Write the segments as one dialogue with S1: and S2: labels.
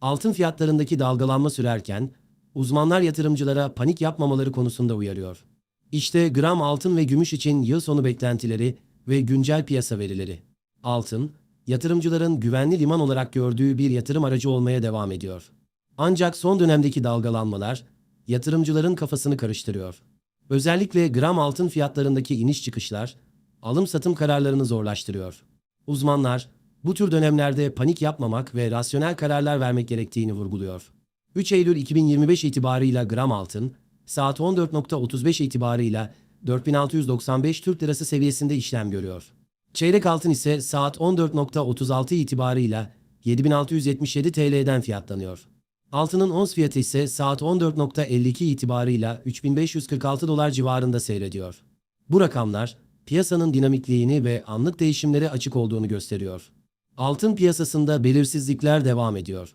S1: Altın fiyatlarındaki dalgalanma sürerken uzmanlar yatırımcılara panik yapmamaları konusunda uyarıyor. İşte gram altın ve gümüş için yıl sonu beklentileri ve güncel piyasa verileri. Altın, yatırımcıların güvenli liman olarak gördüğü bir yatırım aracı olmaya devam ediyor. Ancak son dönemdeki dalgalanmalar yatırımcıların kafasını karıştırıyor. Özellikle gram altın fiyatlarındaki iniş çıkışlar alım satım kararlarını zorlaştırıyor. Uzmanlar bu tür dönemlerde panik yapmamak ve rasyonel kararlar vermek gerektiğini vurguluyor. 3 Eylül 2025 itibarıyla gram altın saat 14.35 itibarıyla 4695 Türk Lirası seviyesinde işlem görüyor. Çeyrek altın ise saat 14.36 itibarıyla 7677 TL'den fiyatlanıyor. Altının ons fiyatı ise saat 14.52 itibarıyla 3546 dolar civarında seyrediyor. Bu rakamlar piyasanın dinamikliğini ve anlık değişimlere açık olduğunu gösteriyor. Altın piyasasında belirsizlikler devam ediyor.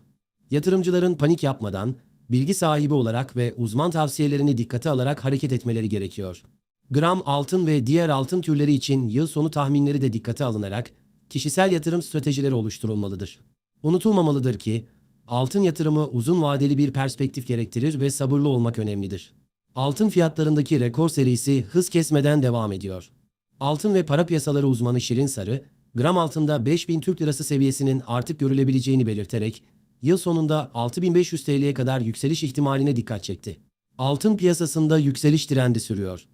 S1: Yatırımcıların panik yapmadan, bilgi sahibi olarak ve uzman tavsiyelerini dikkate alarak hareket etmeleri gerekiyor. Gram altın ve diğer altın türleri için yıl sonu tahminleri de dikkate alınarak kişisel yatırım stratejileri oluşturulmalıdır. Unutulmamalıdır ki altın yatırımı uzun vadeli bir perspektif gerektirir ve sabırlı olmak önemlidir. Altın fiyatlarındaki rekor serisi hız kesmeden devam ediyor. Altın ve para piyasaları uzmanı Şirin Sarı, gram altında 5000 Türk Lirası seviyesinin artık görülebileceğini belirterek, yıl sonunda 6500 TL'ye kadar yükseliş ihtimaline dikkat çekti. Altın piyasasında yükseliş trendi sürüyor.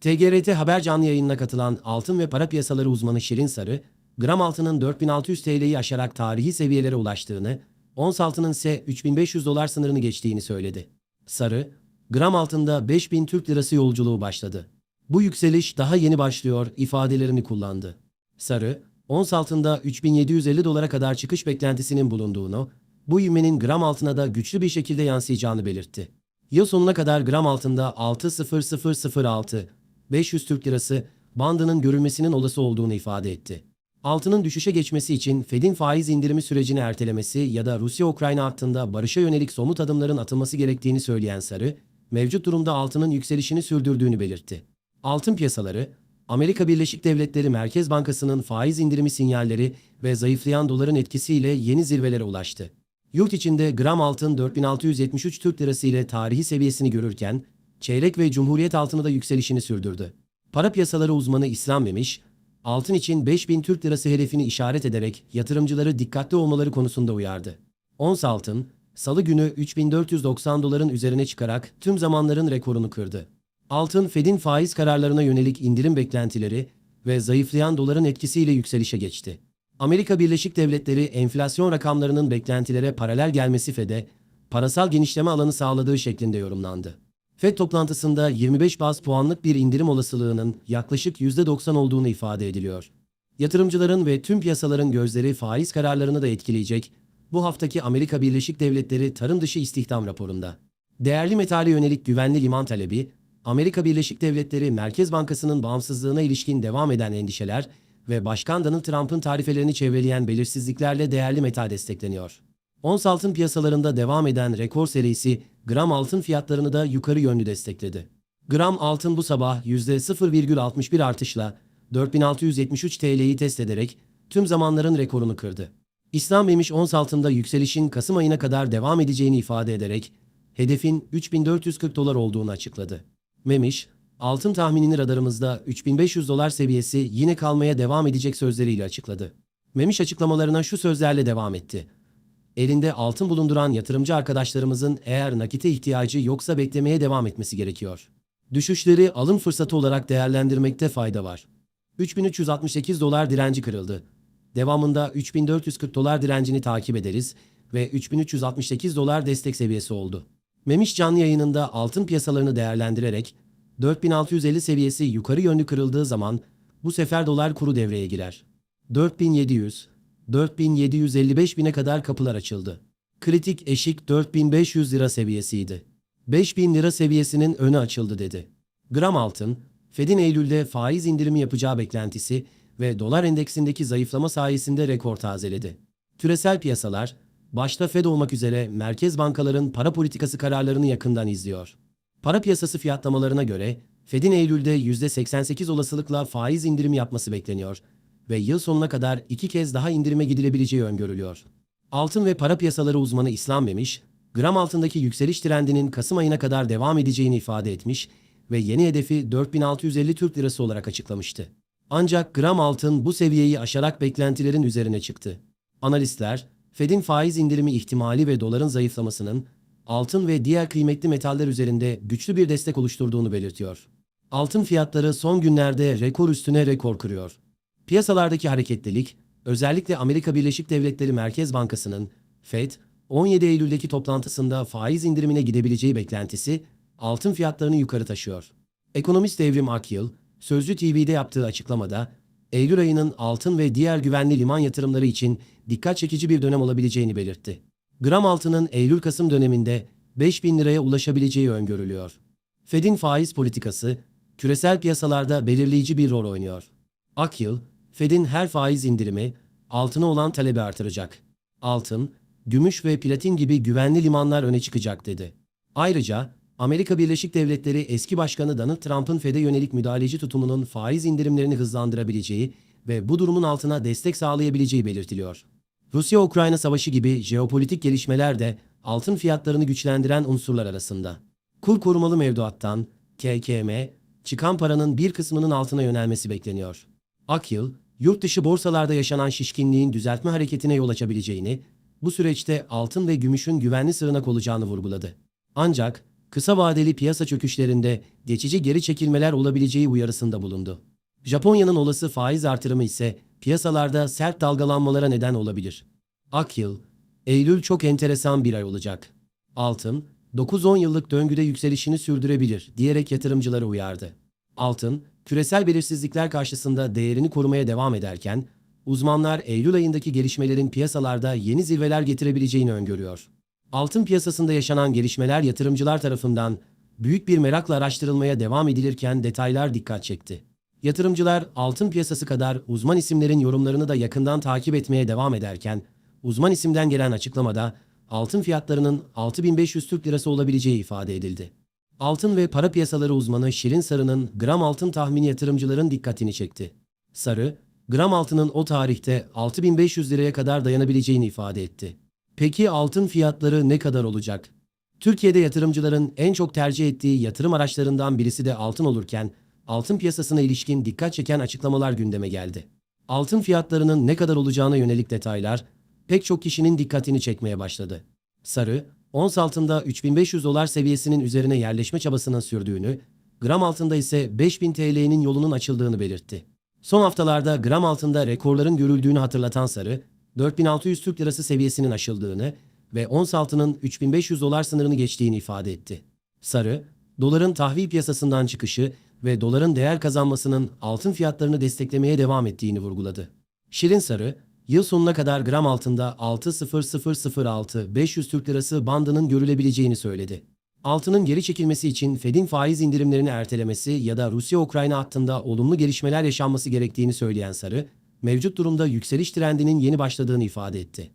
S1: TGRT Haber canlı yayınına katılan altın ve para piyasaları uzmanı Şirin Sarı, gram altının 4600 TL'yi aşarak tarihi seviyelere ulaştığını, ons altının ise 3500 dolar sınırını geçtiğini söyledi. Sarı, gram altında 5000 Türk Lirası yolculuğu başladı. Bu yükseliş daha yeni başlıyor ifadelerini kullandı. Sarı, ons altında 3750 dolara kadar çıkış beklentisinin bulunduğunu, bu ivmenin gram altına da güçlü bir şekilde yansıyacağını belirtti. Yıl sonuna kadar gram altında 6.0006 500 Türk Lirası bandının görülmesinin olası olduğunu ifade etti. Altının düşüşe geçmesi için Fed'in faiz indirimi sürecini ertelemesi ya da Rusya-Ukrayna hattında barışa yönelik somut adımların atılması gerektiğini söyleyen Sarı, mevcut durumda altının yükselişini sürdürdüğünü belirtti. Altın piyasaları, Amerika Birleşik Devletleri Merkez Bankası'nın faiz indirimi sinyalleri ve zayıflayan doların etkisiyle yeni zirvelere ulaştı. Yurt içinde gram altın 4673 Türk Lirası ile tarihi seviyesini görürken, çeyrek ve cumhuriyet altını da yükselişini sürdürdü. Para piyasaları uzmanı İslam Memiş, altın için 5000 Türk Lirası hedefini işaret ederek yatırımcıları dikkatli olmaları konusunda uyardı. Ons altın, salı günü 3490 doların üzerine çıkarak tüm zamanların rekorunu kırdı. Altın, Fed'in faiz kararlarına yönelik indirim beklentileri ve zayıflayan doların etkisiyle yükselişe geçti. Amerika Birleşik Devletleri enflasyon rakamlarının beklentilere paralel gelmesi Fed'e parasal genişleme alanı sağladığı şeklinde yorumlandı. Fed toplantısında 25 baz puanlık bir indirim olasılığının yaklaşık %90 olduğunu ifade ediliyor. Yatırımcıların ve tüm piyasaların gözleri faiz kararlarını da etkileyecek bu haftaki Amerika Birleşik Devletleri tarım dışı istihdam raporunda. Değerli metale yönelik güvenli liman talebi, Amerika Birleşik Devletleri Merkez Bankası'nın bağımsızlığına ilişkin devam eden endişeler ve Başkan Donald Trump'ın tarifelerini çevreleyen belirsizliklerle değerli metal destekleniyor. Ons altın piyasalarında devam eden rekor serisi gram altın fiyatlarını da yukarı yönlü destekledi. Gram altın bu sabah %0,61 artışla 4673 TL'yi test ederek tüm zamanların rekorunu kırdı. İslam Memiş ons altında yükselişin Kasım ayına kadar devam edeceğini ifade ederek hedefin 3440 dolar olduğunu açıkladı. Memiş, altın tahminini radarımızda 3500 dolar seviyesi yine kalmaya devam edecek sözleriyle açıkladı. Memiş açıklamalarına şu sözlerle devam etti. Elinde altın bulunduran yatırımcı arkadaşlarımızın eğer nakite ihtiyacı yoksa beklemeye devam etmesi gerekiyor. Düşüşleri alım fırsatı olarak değerlendirmekte fayda var. 3368 dolar direnci kırıldı. Devamında 3440 dolar direncini takip ederiz ve 3368 dolar destek seviyesi oldu. Memiş canlı yayınında altın piyasalarını değerlendirerek 4650 seviyesi yukarı yönlü kırıldığı zaman bu sefer dolar kuru devreye girer. 4700, 4755 bine kadar kapılar açıldı. Kritik eşik 4500 lira seviyesiydi. 5000 lira seviyesinin önü açıldı dedi. Gram altın, Fed'in Eylül'de faiz indirimi yapacağı beklentisi ve dolar endeksindeki zayıflama sayesinde rekor tazeledi. Küresel piyasalar, başta Fed olmak üzere merkez bankaların para politikası kararlarını yakından izliyor. Para piyasası fiyatlamalarına göre Fed'in Eylül'de %88 olasılıkla faiz indirimi yapması bekleniyor ve yıl sonuna kadar iki kez daha indirime gidilebileceği öngörülüyor. Altın ve para piyasaları uzmanı İslam Memiş, gram altındaki yükseliş trendinin Kasım ayına kadar devam edeceğini ifade etmiş ve yeni hedefi 4650 Türk Lirası olarak açıklamıştı. Ancak gram altın bu seviyeyi aşarak beklentilerin üzerine çıktı. Analistler, Fed'in faiz indirimi ihtimali ve doların zayıflamasının altın ve diğer kıymetli metaller üzerinde güçlü bir destek oluşturduğunu belirtiyor. Altın fiyatları son günlerde rekor üstüne rekor kırıyor. Piyasalardaki hareketlilik, özellikle Amerika Birleşik Devletleri Merkez Bankası'nın Fed, 17 Eylül'deki toplantısında faiz indirimine gidebileceği beklentisi altın fiyatlarını yukarı taşıyor. Ekonomist Devrim Akyıl, Sözcü TV'de yaptığı açıklamada, Eylül ayının altın ve diğer güvenli liman yatırımları için dikkat çekici bir dönem olabileceğini belirtti. Gram altının Eylül-Kasım döneminde 5000 liraya ulaşabileceği öngörülüyor. Fed'in faiz politikası, küresel piyasalarda belirleyici bir rol oynuyor. Akyıl, Fed'in her faiz indirimi altına olan talebi artıracak. Altın, gümüş ve platin gibi güvenli limanlar öne çıkacak dedi. Ayrıca Amerika Birleşik Devletleri eski başkanı Donald Trump'ın Fed'e yönelik müdahaleci tutumunun faiz indirimlerini hızlandırabileceği ve bu durumun altına destek sağlayabileceği belirtiliyor. Rusya-Ukrayna savaşı gibi jeopolitik gelişmeler de altın fiyatlarını güçlendiren unsurlar arasında. Kur korumalı mevduattan, KKM, çıkan paranın bir kısmının altına yönelmesi bekleniyor. Akyıl, yurt dışı borsalarda yaşanan şişkinliğin düzeltme hareketine yol açabileceğini, bu süreçte altın ve gümüşün güvenli sığınak olacağını vurguladı. Ancak kısa vadeli piyasa çöküşlerinde geçici geri çekilmeler olabileceği uyarısında bulundu. Japonya'nın olası faiz artırımı ise piyasalarda sert dalgalanmalara neden olabilir. Akyıl, Eylül çok enteresan bir ay olacak. Altın, 9-10 yıllık döngüde yükselişini sürdürebilir diyerek yatırımcıları uyardı. Altın, küresel belirsizlikler karşısında değerini korumaya devam ederken, uzmanlar Eylül ayındaki gelişmelerin piyasalarda yeni zirveler getirebileceğini öngörüyor. Altın piyasasında yaşanan gelişmeler yatırımcılar tarafından büyük bir merakla araştırılmaya devam edilirken detaylar dikkat çekti. Yatırımcılar altın piyasası kadar uzman isimlerin yorumlarını da yakından takip etmeye devam ederken, uzman isimden gelen açıklamada altın fiyatlarının 6500 Türk Lirası olabileceği ifade edildi. Altın ve para piyasaları uzmanı Şirin Sarı'nın gram altın tahmini yatırımcıların dikkatini çekti. Sarı, gram altının o tarihte 6500 liraya kadar dayanabileceğini ifade etti. Peki altın fiyatları ne kadar olacak? Türkiye'de yatırımcıların en çok tercih ettiği yatırım araçlarından birisi de altın olurken, altın piyasasına ilişkin dikkat çeken açıklamalar gündeme geldi. Altın fiyatlarının ne kadar olacağına yönelik detaylar pek çok kişinin dikkatini çekmeye başladı. Sarı, ons altında 3500 dolar seviyesinin üzerine yerleşme çabasının sürdüğünü, gram altında ise 5000 TL'nin yolunun açıldığını belirtti. Son haftalarda gram altında rekorların görüldüğünü hatırlatan Sarı, 4600 Türk Lirası seviyesinin aşıldığını ve ons altının 3500 dolar sınırını geçtiğini ifade etti. Sarı, doların tahvil piyasasından çıkışı ve doların değer kazanmasının altın fiyatlarını desteklemeye devam ettiğini vurguladı. Şirin Sarı, yıl sonuna kadar gram altında 6.0006 500 Türk Lirası bandının görülebileceğini söyledi. Altının geri çekilmesi için Fed'in faiz indirimlerini ertelemesi ya da Rusya-Ukrayna hattında olumlu gelişmeler yaşanması gerektiğini söyleyen Sarı, mevcut durumda yükseliş trendinin yeni başladığını ifade etti.